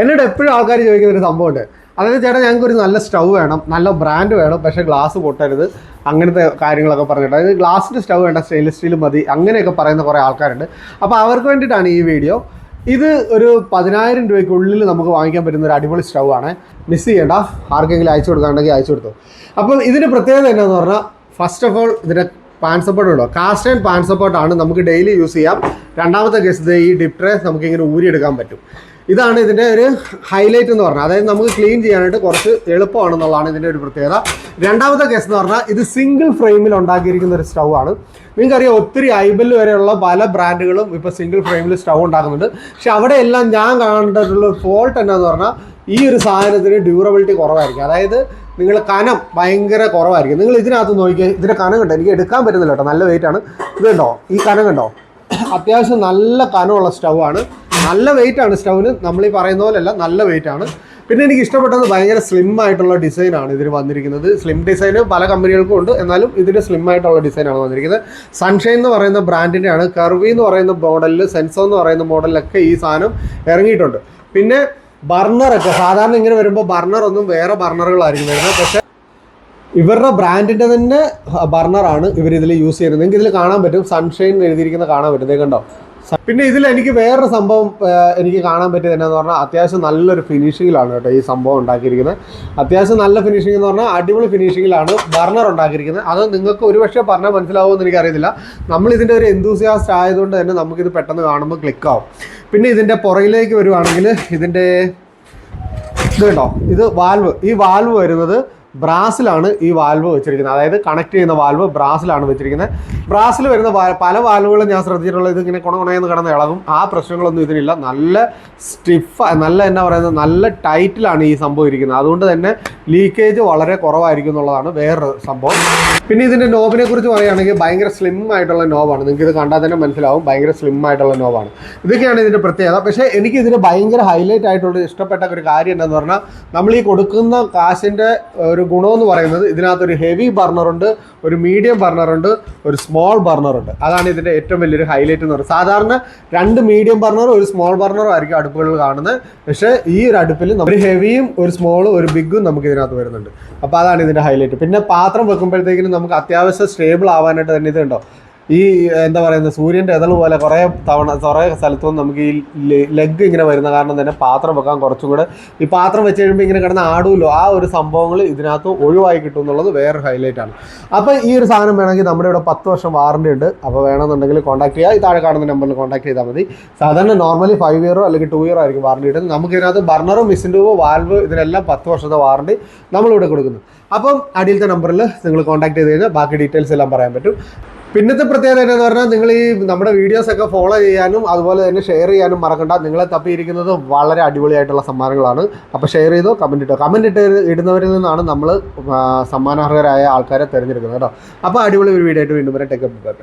എന്നോട് എപ്പോഴും ആൾക്കാർ ചോദിക്കുന്ന ഒരു സംഭവമുണ്ട്. അതായത് ചേട്ടാ ഞങ്ങൾക്ക് ഒരു നല്ല സ്റ്റൗ വേണം നല്ല ബ്രാൻഡ് വേണം പക്ഷേ ഗ്ലാസ് പൊട്ടരുത് അങ്ങനത്തെ കാര്യങ്ങളൊക്കെ പറഞ്ഞിട്ട് അതായത് ഗ്ലാസിന്റെ സ്റ്റൗ വേണ്ട സ്റ്റെയിൻലെസ് സ്റ്റീൽ മതി അങ്ങനെയൊക്കെ പറയുന്ന കുറേ ആൾക്കാരുണ്ട്. അപ്പോൾ അവർക്ക് വേണ്ടിയിട്ടാണ് ഈ വീഡിയോ. ഇത് ഒരു പതിനായിരം രൂപയ്ക്കുള്ളിൽ നമുക്ക് വാങ്ങിക്കാൻ പറ്റുന്ന ഒരു അടിപൊളി സ്റ്റൗ ആണ്. മിസ് ചെയ്യേണ്ട ആർക്കെങ്കിലും അയച്ചു കൊടുക്കാണ്ടെങ്കിൽ അയച്ചു കൊടുത്തു. അപ്പോൾ ഇതിന്റെ പ്രത്യേകത എന്നാന്ന് പറഞ്ഞാൽ ഫസ്റ്റ് ഓഫ് ഓൾ ഇതിന്റെ പാൻ സപ്പോർട്ട് ഉണ്ടോ കാസ്റ്റ് ആൻഡ് പാൻ സപ്പോർട്ടാണ് നമുക്ക് ഡെയിലി യൂസ് ചെയ്യാം. രണ്ടാമത്തെ കേസ് ഈ ഡിപ് ട്രേ നമുക്ക് ഇങ്ങനെ ഊരിയെടുക്കാൻ പറ്റും. ഇതാണ് ഇതിന്റെ ഒരു ഹൈലൈറ്റ് എന്ന് പറഞ്ഞാൽ അതായത് നമുക്ക് ക്ലീൻ ചെയ്യാനായിട്ട് കുറച്ച് എളുപ്പമാണെന്നുള്ളതാണ് ഇതിന്റെ ഒരു പ്രത്യേകത. രണ്ടാമത്തെ കേസ് എന്ന് പറഞ്ഞാൽ ഇത് സിംഗിൾ ഫ്രെയിമിൽ ഉണ്ടാക്കിയിരിക്കുന്ന ഒരു സ്റ്റൗ ആണ്. നിങ്ങൾക്കറിയാം ഒത്തിരി ഐബൽ വരെയുള്ള പല ബ്രാൻഡുകളും ഇപ്പോൾ സിംഗിൾ ഫ്രെയിമിൽ സ്റ്റൗ ഉണ്ടാക്കുന്നുണ്ട്. പക്ഷെ അവിടെ എല്ലാം ഞാൻ കണ്ടിട്ടുള്ള ഫോൾട്ട് എന്നാന്ന് പറഞ്ഞാൽ ഈ ഒരു സാധനത്തിന് ഡ്യൂറബിലിറ്റി കുറവായിരിക്കും. അതായത് നിങ്ങൾ കനം ഭയങ്കര കുറവായിരിക്കും. നിങ്ങൾ ഇതിനകത്ത് നോക്കിയാൽ ഇതിന്റെ കനം കണ്ടോ? എനിക്ക് എടുക്കാൻ പറ്റുന്നില്ല കേട്ടോ. നല്ല വെയിറ്റ് ആണ്. ഇത് കണ്ടോ? ഈ കനം കണ്ടോ? അത്യാവശ്യം നല്ല കനമുള്ള സ്റ്റൗ ആണ് നല്ല വെയിറ്റ് ആണ് സ്റ്റൗവിന്. നമ്മൾ ഈ പറയുന്ന പോലെയല്ല നല്ല വെയിറ്റ് ആണ് പിന്നെ എനിക്ക് ഇഷ്ടപ്പെട്ടത് ഭയങ്കര സ്ലിം ആയിട്ടുള്ള ഡിസൈൻ ആണ് ഇതിന് വന്നിരിക്കുന്നത്. സ്ലിം ഡിസൈന് പല കമ്പനികൾക്കും ഉണ്ട്. എന്നാലും ഇതിന് സ്ലിം ആയിട്ടുള്ള ഡിസൈൻ ആണ് വന്നിരിക്കുന്നത്. സൺഷൈൻ എന്ന് പറയുന്ന ബ്രാൻഡിന്റെ ആണ് കർവി എന്ന് പറയുന്ന മോഡലിൽ സെൻസോ എന്ന് പറയുന്ന മോഡലിലൊക്കെ ഈ സാധനം ഇറങ്ങിയിട്ടുണ്ട്. പിന്നെ ബർണറൊക്കെ സാധാരണ ഇങ്ങനെ വരുമ്പോൾ ബർണർ ഒന്നും വേറെ ബർണറുകളായിരിക്കും വരുന്നത്. പക്ഷേ ഇവരുടെ ബ്രാൻഡിന്റെ തന്നെ ബർണറാണ് ഇവർ ഇതിൽ യൂസ് ചെയ്യുന്നത്. നിങ്ങൾക്ക് ഇതിൽ കാണാൻ പറ്റും. സൺഷൈൻ എഴുതിയിരിക്കുന്ന കാണാൻ പറ്റും. കണ്ടോ? പിന്നെ ഇതിൽ എനിക്ക് വേറൊരു സംഭവം എനിക്ക് കാണാൻ പറ്റിയത് എന്നാന്ന് പറഞ്ഞാൽ അത്യാവശ്യം നല്ലൊരു ഫിനിഷിങ്ങിലാണ് കേട്ടോ ഈ സംഭവം ഉണ്ടാക്കിയിരിക്കുന്നത്. അത്യാവശ്യം നല്ല ഫിനിഷിംഗ് എന്ന് പറഞ്ഞാൽ അടിപൊളി ഫിനിഷിങ്ങിലാണ് ബർണർ ഉണ്ടാക്കിയിരിക്കുന്നത്. അത് നിങ്ങൾക്ക് ഒരുപക്ഷെ പറഞ്ഞാൽ മനസ്സിലാവുമെന്ന് എനിക്കറിയത്തില്ല. നമ്മൾ ഇതിന്റെ ഒരു എന്തൂസിയാസ്റ്റ് ആയതുകൊണ്ട് തന്നെ നമുക്കിത് പെട്ടെന്ന് കാണുമ്പോൾ ക്ലിക്ക് ആവും. പിന്നെ ഇതിന്റെ പുറയിലേക്ക് വരുവാണെങ്കിൽ ഇതിന്റെ ഇത് കേട്ടോ ഇത് വാൽവ് ഈ വാൽവ് വരുന്നത് ബ്രാസിലാണ് ഈ വാൽവ് വെച്ചിരിക്കുന്നത്. അതായത് കണക്ട് ചെയ്യുന്ന വാൽവ് ബ്രാസിലാണ് വെച്ചിരിക്കുന്നത്. ബ്രാസിൽ വരുന്ന പല വാൽവുകളും ഞാൻ ശ്രദ്ധിച്ചിട്ടുള്ളത് ഇതിങ്ങനെ കുണകുണയെന്ന് കിടന്ന് ഇളകും. ആ പ്രശ്നങ്ങളൊന്നും ഇതിനില്ല. നല്ല സ്റ്റിഫ് നല്ല എന്നാ പറയുന്നത് നല്ല ടൈറ്റിലാണ് ഈ സംഭവം ഇരിക്കുന്നത്. അതുകൊണ്ട് തന്നെ ലീക്കേജ് വളരെ കുറവായിരിക്കും എന്നുള്ളതാണ് വേറൊരു സംഭവം. പിന്നെ ഇതിന്റെ നോബിനെ കുറിച്ച് പറയുകയാണെങ്കിൽ ഭയങ്കര സ്ലിം ആയിട്ടുള്ള നോബാണ് നിങ്ങൾക്ക് ഇത് കണ്ടാൽ തന്നെ മനസ്സിലാവും. ഭയങ്കര സ്ലിം ആയിട്ടുള്ള നോബാണ് ഇതൊക്കെയാണ് ഇതിന്റെ പ്രത്യേകത. പക്ഷേ എനിക്ക് ഇതിന് ഭയങ്കര ഹൈലൈറ്റ് ആയിട്ടുള്ള ഇഷ്ടപ്പെട്ട ഒരു കാര്യം എന്താണെന്ന് പറഞ്ഞാൽ നമ്മൾ ഈ കൊടുക്കുന്ന കാശിന്റെ ഒരു ഗുണമെന്ന് പറയുന്നത് ഇതിനകത്ത് ഒരു ഹെവി ബർണറുണ്ട് ഒരു മീഡിയം ബർണറുണ്ട് ഒരു സ്മോൾ ബർണറുണ്ട് അതാണ് ഇതിന്റെ ഏറ്റവും വലിയൊരു ഹൈലൈറ്റ് എന്ന് പറയുന്നത്. സാധാരണ രണ്ട് മീഡിയം ബർണറും ഒരു സ്മോൾ ബർണറും ആയിരിക്കും അടുപ്പുകളിൽ കാണുന്നത്. പക്ഷേ ഈ ഒരു അടുപ്പിൽ ഒരു ഹെവിയും ഒരു സ്മോളും ഒരു ബിഗും നമുക്ക് ഇതിനകത്ത് വരുന്നുണ്ട്. അപ്പോൾ അതാണ് ഇതിന്റെ ഹൈലൈറ്റ് പിന്നെ പാത്രം വെക്കുമ്പോഴത്തേക്കിനും നമുക്ക് അത്യാവശ്യം സ്റ്റേബിൾ ആവാനായിട്ട് തന്നെ ഇത് ഇതുണ്ടോ ഈ എന്താ പറയുന്നത് സൂര്യന്റെ ഇതൾ പോലെ കുറേ തവണ കുറേ സ്ഥലത്തും നമുക്ക് ഈ ലെഗ് ഇങ്ങനെ വരുന്ന കാരണം തന്നെ പാത്രം വെക്കാൻ കുറച്ചും കൂടെ ഈ പാത്രം വെച്ച് കഴിയുമ്പോൾ ഇങ്ങനെ കിടന്ന് ആടുമല്ലോ ആ ഒരു സംഭവങ്ങൾ ഇതിനകത്ത് ഒഴിവായി കിട്ടും എന്നുള്ളത് വേറൊരു ഹൈലൈറ്റ് ആണ്. അപ്പോൾ ഈ ഒരു സാധനം വേണമെങ്കിൽ നമ്മുടെ ഇവിടെ പത്ത് വർഷം വാറണ്ടി ഉണ്ട്. അപ്പോൾ വേണമെന്നുണ്ടെങ്കിൽ കോൺടാക്ട് ചെയ്യുക ഈ താഴെ കാണുന്ന നമ്പറിൽ കോൺടാക്ട് ചെയ്താൽ മതി. സാധാരണ നോർമലി ഫൈവ് ഇയറോ അല്ലെങ്കിൽ ടു ഇയറോ ആയിരിക്കും വാറണ്ടി കിട്ടുന്നത്. നമുക്ക് ഇതിനകത്ത് ബർണറും ടൂബോ വാൽവ് ഇതിനെല്ലാം പത്ത് വർഷത്തെ വാറണ്ടി നമ്മളിവിടെ കൊടുക്കുന്നു. അപ്പം അടിയിലത്തെ നമ്പറിൽ നിങ്ങൾ കോൺടാക്ട് ചെയ്ത് കഴിഞ്ഞാൽ ബാക്കി ഡീറ്റെയിൽസ് എല്ലാം പറയാൻ പറ്റും. പിന്നത്തെ പ്രത്യേകത എന്താണെന്ന് പറഞ്ഞാൽ നിങ്ങൾ ഈ നമ്മുടെ വീഡിയോസ് ഒക്കെ ഫോളോ ചെയ്യാനും അതുപോലെ തന്നെ ഷെയർ ചെയ്യാനും മറക്കണ്ട. നിങ്ങളെ തപ്പിയിരിക്കുന്നത് വളരെ അടിപൊളിയായിട്ടുള്ള സമ്മാനങ്ങളാണ്. അപ്പോൾ ഷെയർ ചെയ്തോ കമന്റ് ഇട്ടോ. കമന്റ് ഇട്ട് ഇടുന്നവരിൽ നിന്നാണ് നമ്മൾ സമ്മാനാർഹരായ ആൾക്കാരെ തിരഞ്ഞെടുക്കുന്നത് കേട്ടോ. അപ്പോൾ അടിപൊളി ഒരു വീഡിയോ ആയിട്ട് വീണ്ടും വരെ. Take by